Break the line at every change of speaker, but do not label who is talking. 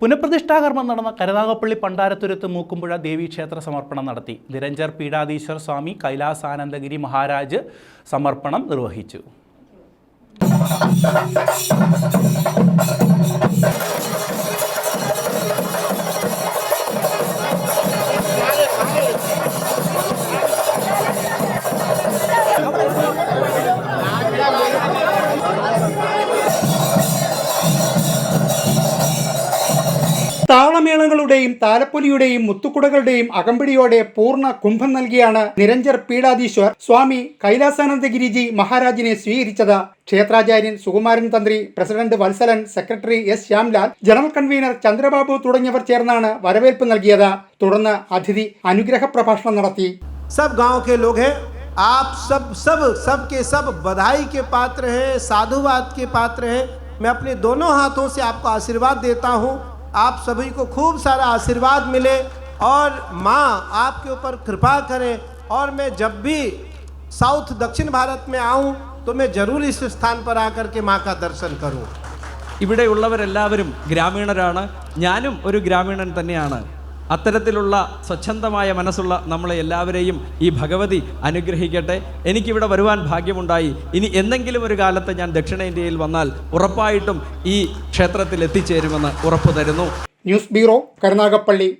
പുനഃപ്രതിഷ്ഠാകർമ്മം നടന്ന കരുനാഗപ്പള്ളി പണ്ടാരത്തുരത്ത് മൂക്കുമ്പുഴ ദേവീക്ഷേത്ര സമർപ്പണം നടത്തി. നിരഞ്ജർ പീഠാധീശ്വർ സ്വാമി കൈലാസാനന്ദഗിരി മഹാരാജ് സമർപ്പണം നിർവഹിച്ചു.
താളമേളങ്ങളുടെയും താലപ്പൊലിയുടെയും മുത്തുക്കുടകളുടെയും അകമ്പടിയോടെ പൂർണ്ണ കുംഭം നൽകിയാണ് നിരഞ്ജർ പീഠാധീശ്വർ സ്വാമി കൈലാസാനന്ദഗിരിജി മഹാരാജിനെ സ്വീകരിച്ചത് ക്ഷേത്രാചാര്യൻ Sukumaran Tantri president Valsalan secretary S Shyamlal general convener Chandrababu തുടങ്ങിയവർ ചേർന്നാണ് വരവേൽപ്പ് നൽകിയത് തുടർന്ന് അതിഥി അനുഗ്രഹ പ്രഭാഷണം നടത്തി
सब गांव के लोग हैं आप सब सब सब के सब बधाई के पात्र हैं साधुवाद के पात्र हैं मैं अपने दोनों हाथों से आपको आशीर्वाद देता हूं आप सभी को खूब सारा आशीर्वाद मिले और माँ आपके ऊपर कृपा करें और मैं जब भी साउथ दक्षिण भारत में आऊं तो मैं जरूर इस स्थान पर आकर के माँ का दर्शन करूं
ഇവിടെയുള്ളവരെല്ലാവരും ഗ്രാമീണരാണ് ഞാനും ഒരു ഗ്രാമീണൻ തന്നെയാണ് അത്തരത്തിലുള്ള സ്വച്ഛന്തമായ മനസ്സുള്ള നമ്മളെ എല്ലാവരെയും ഈ ഭഗവതി അനുഗ്രഹിക്കട്ടെ. എനിക്കിവിടെ വരുവാൻ ഭാഗ്യമുണ്ടായി. ഇനി എന്തെങ്കിലും ഒരു കാലത്ത് ഞാൻ ദക്ഷിണേന്ത്യയിൽ വന്നാൽ ഉറപ്പായിട്ടും ഈ ക്ഷേത്രത്തിൽ എത്തിച്ചേരുമെന്ന് ഉറപ്പു തരുന്നു
ന്യൂസ് ബ്യൂറോ കരുനാഗപ്പള്ളി.